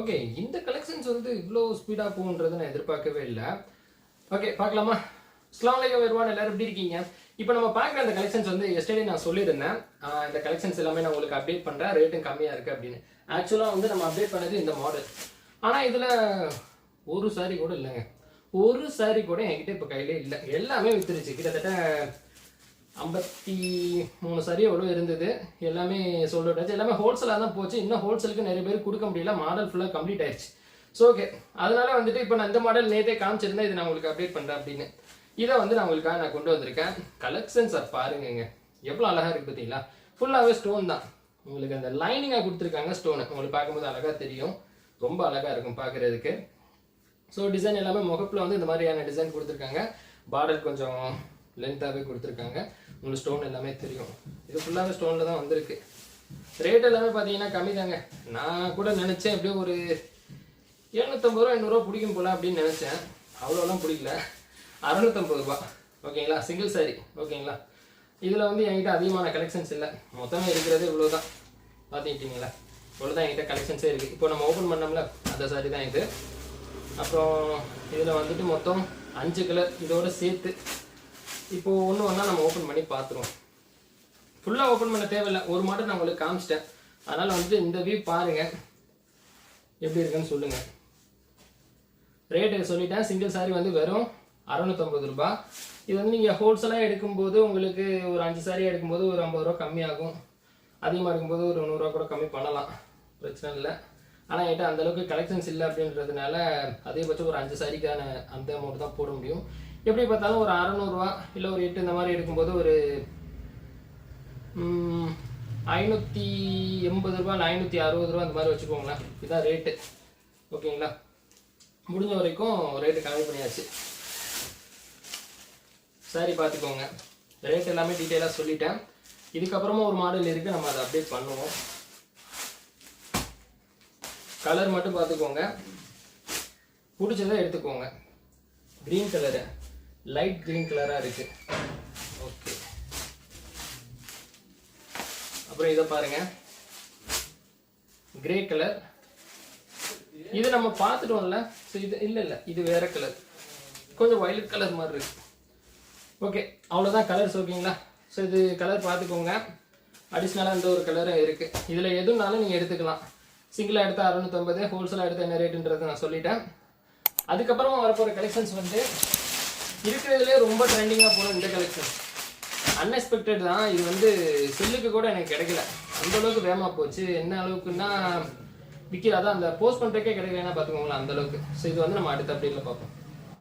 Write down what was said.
Okay இந்த collections வந்து இவ்வளோ ஸ்பீடாக போகுன்றது நான் எதிர்பார்க்கவே இல்லை. ஓகே பார்க்கலாமா? அஸ்லாம் வருவான் எல்லாரும் எப்படி இருக்கீங்க? இப்போ நம்ம பார்க்குற அந்த கலெக்ஷன்ஸ் வந்து எஸ்டர்டே நான் சொல்லியிருந்தேன். இந்த கலெக்ஷன்ஸ் எல்லாமே நான் உங்களுக்கு அப்டேட் பண்ணுறேன் ரேட்டும் கம்மியாக இருக்குது அப்படின்னு. ஆக்சுவலாக வந்து நம்ம அப்டேட் பண்ணது இந்த மாடல் ஆனால் இதில் ஒரு சாரி கூட இல்லைங்க. ஒரு சாரி கூட என்கிட்ட இப்போ கையிலே இல்லை. எல்லாமே வித்துருச்சு. கிட்டத்தட்ட ஐம்பத்தி மூணு சரி எவ்வளோ இருந்தது? எல்லாமே சொல்லிட்டாச்சு எல்லாமே ஹோல்சேலாக தான் போச்சு. இன்னும் ஹோல்சேலுக்கு நிறைய பேர் கொடுக்க முடியல. மாடல் ஃபுல்லாக கம்ப்ளீட் ஆயிடுச்சு. ஸோ ஓகே அதனால வந்துட்டு இப்போ நான் இந்த மாடல் நேத்தே காமிச்சிருந்தேன். இது நான் உங்களுக்கு அப்டேட் பண்ணுறேன் அப்படின்னு. இதை வந்து நான் உங்களுக்காக நான் கொண்டு வந்திருக்கேன். கலெக்ஷன்ஸ் பாருங்கங்க. எவ்வளோ அழகாக இருக்குது பார்த்தீங்களா? ஃபுல்லாகவே ஸ்டோன் தான். உங்களுக்கு அந்த லைனிங்காக கொடுத்துருக்காங்க ஸ்டோனு உங்களுக்கு பார்க்கும்போது அழகாக தெரியும். ரொம்ப அழகாக இருக்கும் பார்க்குறதுக்கு. ஸோ டிசைன் எல்லாமே முகப்பில் வந்து இந்த மாதிரியான டிசைன் கொடுத்துருக்காங்க. பார்டர் கொஞ்சம் லென்த்தாகவே கொடுத்துருக்காங்க. உங்களுக்கு ஸ்டோன் எல்லாமே தெரியும். இது ஃபுல்லாகவே ஸ்டோனில் தான் வந்திருக்கு. ரேட் எல்லாமே பார்த்தீங்கன்னா கம்மி தாங்க. நான் கூட நினச்சேன் எப்படியும் ஒரு எழுநூத்தம்பது ரூபா எண்ணூறுவா பிடிக்கும் போல அப்படின்னு நினச்சேன். அவ்வளோலாம் பிடிக்கல. அறநூத்தம்பது ரூபா ஓகேங்களா? சிங்கிள் சாரி ஓகேங்களா? இதில் வந்து என்கிட்ட அதிகமான கலெக்ஷன்ஸ் இல்லை. மொத்தமாக இருக்கிறது இவ்வளோ தான் பார்த்துக்கிட்டீங்களா? இவ்வளோ தான் என்கிட்ட கலெக்ஷன்ஸே இருக்குது இப்போ நம்ம ஓப்பன் பண்ணோம்ல அந்த சாரி தான் இது. அப்புறம் இதில் வந்துட்டு மொத்தம் அஞ்சு கலர் இதோட சேர்த்து இப்போ ஒன்று ஒன்றா நம்ம ஓப்பன் பண்ணி பார்த்துருவோம் ஃபுல்லாக ஓப்பன் பண்ண தேவையில்லை. ஒரு மாடல் நான் உங்களுக்கு காமிச்சிட்டேன். அதனால் வந்து இந்த வியூ பாருங்கள் எப்படி இருக்குன்னு சொல்லுங்கள் ரேட்டு சொல்லிட்டேன். சிங்கிள் சாரி வந்து வெறும் அறநூற்றம்பது ரூபாய் இது வந்து நீங்கள் ஹோல்சேலாக எடுக்கும்போது உங்களுக்கு ஒரு அஞ்சு சாரி எடுக்கும்போது ஒரு ஐம்பது ரூபா கம்மியாகும். அதிகமாக இருக்கும்போது ஒரு நூறுரூவா கூட கம்மி பண்ணலாம். பிரச்சனை இல்லை. ஆனால் என்கிட்ட அந்த அளவுக்கு கலெக்ஷன்ஸ் இல்லை அப்படின்றதுனால அதிகபட்சம் ஒரு அஞ்சு சாரிக்கான அந்த அமௌண்ட் தான் போட முடியும். எப்படி பார்த்தாலும் ஒரு அறநூறுவா இல்லை ஒரு எட்டு இந்த மாதிரி எடுக்கும்போது ஒரு ஐநூற்றி எண்பது ரூபா இல்லை ஐநூற்றி அறுபது ரூபா அந்த மாதிரி வச்சுக்கோங்களேன். இதுதான் ரேட்டு ஓகேங்களா? முடிஞ்ச வரைக்கும் ரேட்டு கம்மி பண்ணியாச்சு. சரி பார்த்துக்கோங்க. ரேட் எல்லாமே டீட்டெயிலாக சொல்லிட்டேன். இதுக்கப்புறமா ஒரு மாடல் இருக்குது நம்ம அதை அப்டேட் பண்ணுவோம். கலர் மட்டும் பார்த்துக்கோங்க. பிடிச்சதை எடுத்துக்கோங்க. க்ரீன் கலரு லைட் க்ரீன் கலராக இருக்குது ஓகே அப்புறம் இதை பாருங்க. கிரே கலர் இது நம்ம பார்த்துட்டோம்ல. ஸோ இது இல்லை இல்லை. இது வேற கலர் கொஞ்சம் வயலட் கலர் மாதிரி இருக்கு. ஓகே அவ்வளோதான் கலர்ஸ் ஓகேங்களா ஸோ இது கலர் பார்த்துக்கோங்க. அடிஷ்னலாக இந்த ஒரு கலரும் இருக்குது இதில் எதுனாலும் நீங்கள் எடுத்துக்கலாம். சிங்கிளாக எடுத்தால் அறுநூத்தொம்பது ஹோல்சேலாக எடுத்தால் என்ன ரேட்டுன்றதை நான் சொல்லிட்டேன். அதுக்கப்புறமா வரப்போகிற கலெக்ஷன்ஸ் வந்து இருக்கிறதுலே ரொம்ப ட்ரெண்டிங்காக போகணும் இந்த கலெக்ஷன் அன்எக்ஸ்பெக்டட் தான். இது வந்து செல்லுக்கு கூட எனக்கு கிடைக்கல. அந்த அளவுக்கு வேகமாக போச்சு. என்ன அளவுக்குன்னா விற்கிற அதான் அந்த போஸ்ட் பண்ணுறக்கே கிடைக்கலன்னா பார்த்துக்கோங்களேன் அந்த அளவுக்கு. ஸோ இது வந்து நம்ம அடுத்த அப்படியில் பார்ப்போம்.